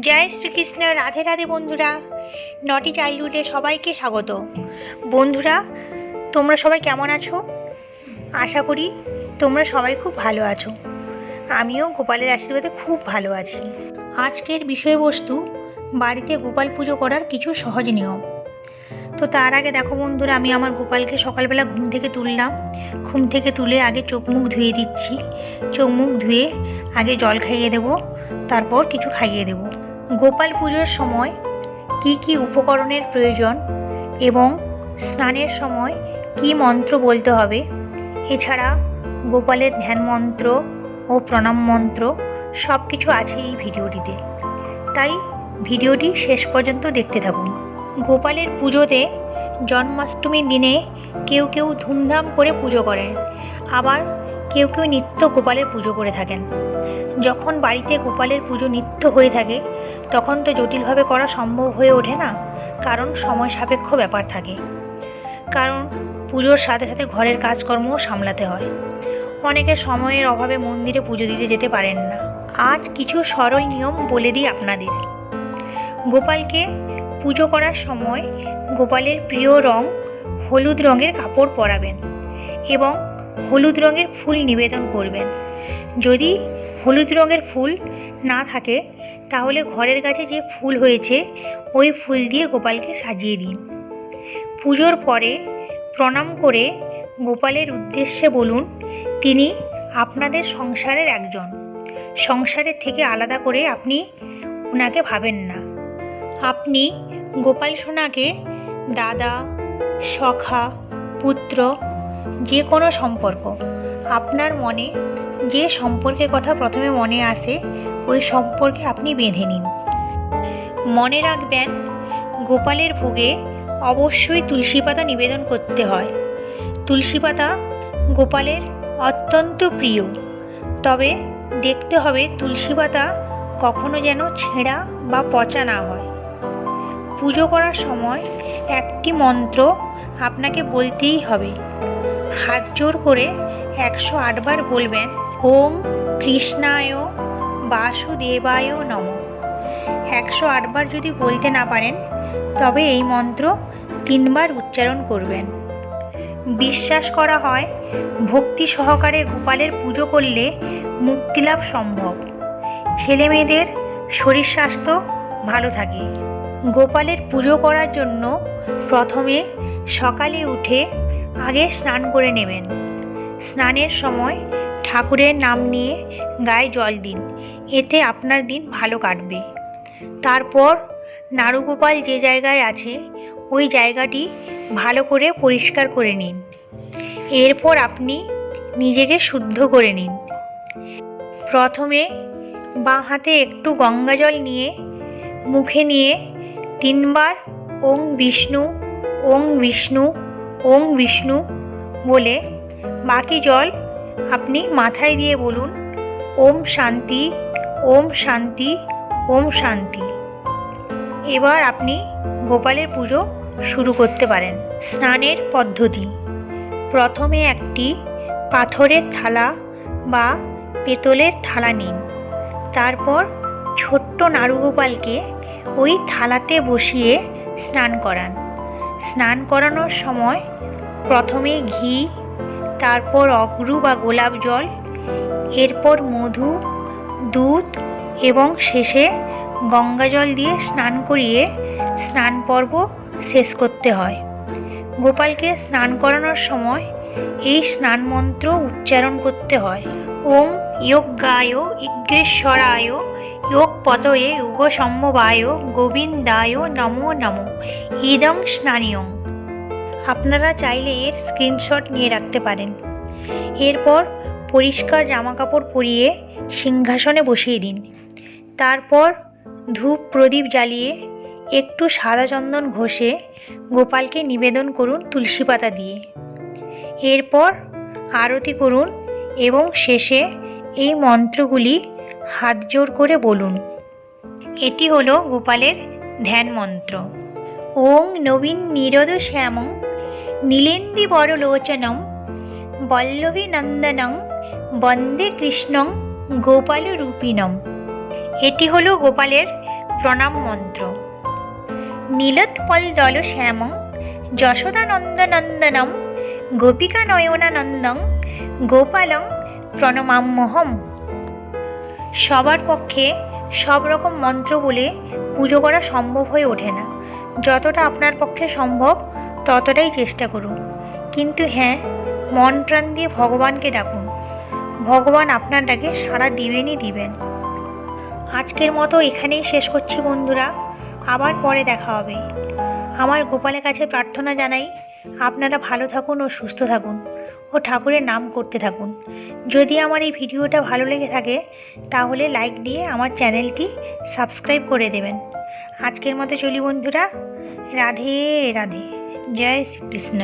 জয় শ্রীকৃষ্ণ, রাধে রাধে বন্ধুরা। নটি চাইল্ডহুডে সবাইকে স্বাগত। বন্ধুরা, তোমরা সবাই কেমন আছো? আশা করি তোমরা সবাই খুব ভালো আছো। আমিও গোপালের আশীর্বাদে খুব ভালো আছি। আজকের বিষয়বস্তু, বাড়িতে গোপাল পুজো করার কিছু সহজ নিয়ম। তো তার আগে দেখো বন্ধুরা, আমি আমার গোপালকে সকালবেলা ঘুম থেকে তুললাম। ঘুম থেকে তুলে আগে চোখ মুখ ধুয়ে দিচ্ছি। চোখ মুখ ধুয়ে আগে জল খাইয়ে দেবো, তারপর কিছু খাইয়ে দেব। গোপাল পুজোর সময় কি কি উপকরণের প্রয়োজন এবং স্নানের সময় কি মন্ত্র বলতে হবে? এছাড়া গোপালের ধ্যান মন্ত্র ও প্রণাম মন্ত্র সব কিছু আছে এই ভিডিওটিতে। তাই ভিডিওটি শেষ পর্যন্ত দেখতে থাকুন। গোপালের পুজোতে জন্মাষ্টমীর দিনে কেউ কেউ ধুমধাম করে পুজো করেন। আবার কেউ কেউ নিত্য গোপালের পুজো করে থাকেন। যখন বাড়িতে গোপালের পুজো নিত্য হয়ে থাকে, তখন তো জটিলভাবে করা সম্ভব হয়ে ওঠে না, কারণ সময় সাপেক্ষ ব্যাপার থাকে। কারণ পুজোর সাথে সাথে ঘরের কাজকর্মও সামলাতে হয়। অনেকে সময়ের অভাবে মন্দিরে পুজো দিতে যেতে পারেন না। আজ কিছু সরল নিয়ম বলে দিই আপনাদের। গোপালকে পুজো করার সময় গোপালের প্রিয় রং হলুদ রঙের কাপড় পরাবেন এবং হলুদ রঙের ফুল নিবেদন করবেন। যদি হলুদ রঙের ফুল না থাকে, তাহলে ঘরের কাছে যে ফুল হয়েছে, ওই ফুল দিয়ে গোপালকে সাজিয়ে দিন। পুজোর পরে প্রণাম করে গোপালের উদ্দেশ্যে বলুন, তিনি আপনাদের সংসারের একজন। সংসারের থেকে আলাদা করে আপনি ওনাকে ভাবেন না। আপনি গোপাল সোনাকে দাদা, সখা, পুত্র যে কোনো সম্পর্ক। আপনার মনে যে সম্পর্কের কথা প্রথমে মনে আসে, ওই সম্পর্কে আপনি বেঁধে নিন। মনে রাখবেন, গোপালের ভোগে অবশ্যই তুলসী পাতা নিবেদন করতে হয়। তুলসী পাতা গোপালের অত্যন্ত প্রিয়। তবে দেখতে হবে তুলসী পাতা কখনো যেন ছেঁড়া বা পচা না হয়। পুজো করার সময় একটি মন্ত্র আপনাকে বলতেই হবে। হাত জোর করে একশো আটবার বলবেন, ওম কৃষ্ণায় বাসুদেবায় নম। একশো আটবার যদি বলতে না পারেন, তবে এই মন্ত্র তিনবার উচ্চারণ করবেন। বিশ্বাস করা হয়, ভক্তি সহকারে গোপালের পুজো করলে মুক্তিলাভ সম্ভব। ছেলে মেয়েদের শরীর স্বাস্থ্য ভালো থাকে। গোপালের পুজো করার জন্য প্রথমে সকালে উঠে আগে স্নান করে নেবেন। স্নানের সময় ঠাকুরের নাম নিয়ে গায়ে জল দিন। এতে আপনার দিন ভালো কাটবে। তারপর নাড়ুগোপাল যে জায়গায় আছে, ওই জায়গাটি ভালো করে পরিষ্কার করে নিন। এরপর আপনি নিজেকে শুদ্ধ করে নিন। প্রথমে বাঁ হাতে একটু গঙ্গা জল নিয়ে, মুখে নিয়ে তিনবার ওং বিষ্ণু ওং বিষ্ণু ওং বিষ্ণু বলে বাকি জল আপনি মাথায় দিয়ে বলুন, ওম শান্তি ওম শান্তি ওম শান্তি। এবার আপনি গোপালের পুজো শুরু করতে পারেন। স্নানের পদ্ধতি। প্রথমে একটি পাথরের থালা বা পেতলের থালা নিন। তারপর ছোট্ট নাড়ুগোপালকে ওই থালাতে বসিয়ে স্নান করান। স্নান করানোর সময় প্রথমে ঘি, তারপর অগ্রু বা গোলাপ জল, এরপর মধু, দুধ এবং শেষে গঙ্গা জল দিয়ে স্নান করিয়ে স্নান পর্ব শেষ করতে হয়। গোপালকে স্নান করানোর সময় এই স্নান মন্ত্র উচ্চারণ করতে হয়। ওম যোগ্গায় ইজ্ঞেশ্বরায় যোগ পতয়ে যুগ সম্ভবায় গোবিন্দায় নমো নমো ইদং স্নানীয়ং আপনারা চাইলে এর স্ক্রিনশট নিয়ে রাখতে পারেন। এরপর পরিষ্কার জামাকাপড় পরিয়ে সিংহাসনে বসিয়ে দিন। তারপর ধূপ প্রদীপ জ্বালিয়ে একটু সাদা চন্দন ঘষে গোপালকে নিবেদন করুন তুলসী পাতা দিয়ে। এরপর আরতি করুন এবং শেষে এই মন্ত্রগুলি হাত জোর করে বলুন। এটি হলো গোপালের ধ্যান মন্ত্র ওং নবীন নিরদ শ্যামং নীলেন্দি বরলোচনম বল্লভী নন্দনং বন্দে কৃষ্ণং গোপাল রূপিণম। এটি হলো গোপালের প্রণাম মন্ত্র। নীলোৎপল দল শ্যামং যশোদানন্দনন্দনম গোপিকা নয়নানন্দং গোপালং প্রণমাম্যহম সবার পক্ষে সব রকম মন্ত্র বলে পুজো করা সম্ভব হয়ে ওঠে না। যতটা আপনার পক্ষে সম্ভব, ততটাই চেষ্টা করুন। কিন্তু হ্যাঁ মন প্রাণ দিয়ে ভগবানকে ডাকুন। ভগবান আপনার ডাকে সাড়া দিবেনই দিবেন। আজকের মতো এখানেই শেষ করছি বন্ধুরা। আবার পরে দেখা হবে। আমার গোপালের কাছে প্রার্থনা জানাই, আপনারা ভালো থাকুন ও সুস্থ থাকুন। ও ঠাকুরের নাম করতে থাকুন। যদি আমার এই ভিডিওটা ভালো লেগে থাকে, তাহলে লাইক দিয়ে আমার চ্যানেলটি সাবস্ক্রাইব করে দেবেন। আজকের মতো চলি বন্ধুরা, রাধে রাধে, জয় শ্রীকৃষ্ণ।